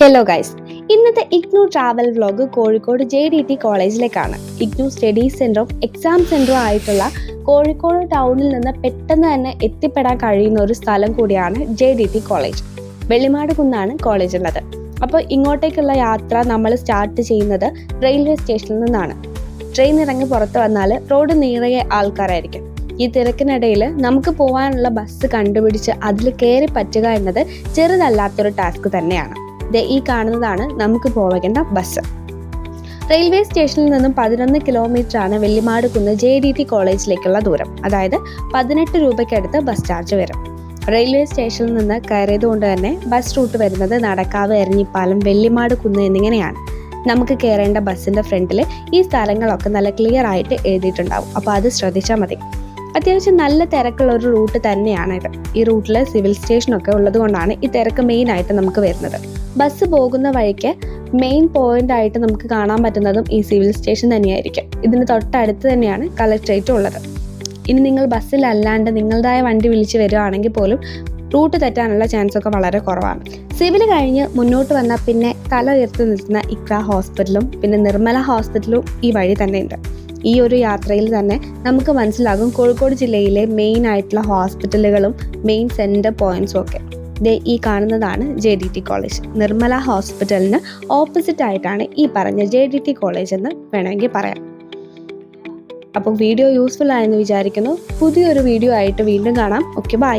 Hello guys ഇന്നത്തെ IGNOU travel vlog Kozhikode J D T കോളേജിലേക്കാണ്. IGNOU study സെന്ററും exam സെന്ററും ആയിട്ടുള്ള കോഴിക്കോട് ടൗണിൽ നിന്ന് പെട്ടെന്ന് തന്നെ എത്തിപ്പെടാൻ കഴിയുന്ന ഒരു സ്ഥലം കൂടിയാണ് ജെ ഡി ടി കോളേജ് വെള്ളിമാട് കുന്നാണ് കോളേജ് ഉള്ളത്. അപ്പോൾ ഇങ്ങോട്ടേക്കുള്ള യാത്ര നമ്മൾ സ്റ്റാർട്ട് ചെയ്യുന്നത് റെയിൽവേ സ്റ്റേഷനിൽ നിന്നാണ്. ട്രെയിൻ ഇറങ്ങി പുറത്ത് വന്നാൽ റോഡ് നീറിയ ആൾക്കാരായിരിക്കും. ഈ തിരക്കിനിടയിൽ നമുക്ക് പോകാനുള്ള ബസ് കണ്ടുപിടിച്ച് അതിൽ കയറി പറ്റുക എന്നത് ചെറുതല്ലാത്തൊരു ടാസ്ക് തന്നെയാണ്. ഈ കാണുന്നതാണ് നമുക്ക് പോവേണ്ട ബസ്. റെയിൽവേ സ്റ്റേഷനിൽ നിന്നും പതിനൊന്ന് കിലോമീറ്റർ ആണ് വെള്ളിമാട് കുന്ന് ജെ ഡി ടി കോളേജിലേക്കുള്ള ദൂരം. അതായത് പതിനെട്ട് രൂപയ്ക്കടുത്ത് ബസ് ചാർജ് വരും. റെയിൽവേ സ്റ്റേഷനിൽ നിന്ന് കയറിയത് കൊണ്ട് തന്നെ ബസ് റൂട്ട് വരുന്നത് നടക്കാവ് എരഞ്ഞിപ്പാലം വെള്ളിമാട് കുന്ന് എന്നിങ്ങനെയാണ്. നമുക്ക് കയറേണ്ട ബസ്സിന്റെ ഫ്രണ്ടിൽ ഈ സ്ഥലങ്ങളൊക്കെ നല്ല ക്ലിയർ ആയിട്ട് എഴുതിയിട്ടുണ്ടാവും. അപ്പോൾ അത് ശ്രദ്ധിച്ചാൽ മതി. അത്യാവശ്യം നല്ല തിരക്കുള്ള ഒരു റൂട്ട് തന്നെയാണ് ഇത്. ഈ റൂട്ടിൽ സിവിൽ സ്റ്റേഷനൊക്കെ ഉള്ളത് കൊണ്ടാണ് ഈ തിരക്ക് മെയിൻ ആയിട്ട് നമുക്ക് വരുന്നത്. ബസ് പോകുന്ന വഴിക്ക് മെയിൻ പോയിന്റ് ആയിട്ട് നമുക്ക് കാണാൻ പറ്റുന്നതും ഈ സിവിൽ സ്റ്റേഷൻ തന്നെയായിരിക്കും. ഇതിന് തൊട്ടടുത്ത് തന്നെയാണ് കളക്ട്രേറ്റ് ഉള്ളത്. ഇനി നിങ്ങൾ ബസ്സിലല്ലാണ്ട് നിങ്ങളുടേതായ വണ്ടി വിളിച്ച് വരികയാണെങ്കിൽ പോലും റൂട്ട് തെറ്റാനുള്ള ചാൻസ് ഒക്കെ വളരെ കുറവാണ്. സിവിൽ കഴിഞ്ഞ് മുന്നോട്ട് വന്നാൽ പിന്നെ തല ഉയർത്തി നിൽക്കുന്ന ഇക്ര ഹോസ്പിറ്റലും പിന്നെ നിർമ്മല ഹോസ്പിറ്റലും ഈ വഴി തന്നെ ഉണ്ട് ഈ ഒരു യാത്രയിൽ തന്നെ നമുക്ക് മനസ്സിലാകും കോഴിക്കോട് ജില്ലയിലെ മെയിൻ ആയിട്ടുള്ള ഹോസ്പിറ്റലുകളും മെയിൻ സെന്റർ പോയിന്റ്സും ഒക്കെ. ദേ ഈ കാണുന്നതാണ് J D T college Nirmala ഹോസ്പിറ്റലിന് opposite ആയിട്ടാണ് ഈ പറഞ്ഞ ജെ ഡി ടി കോളേജ് എന്ന് വേണമെങ്കിൽ പറയാം. അപ്പോൾ വീഡിയോ യൂസ്ഫുൾ ആയെന്ന് വിചാരിക്കുന്നു. പുതിയൊരു വീഡിയോ ആയിട്ട് വീണ്ടും കാണാം. Okay bye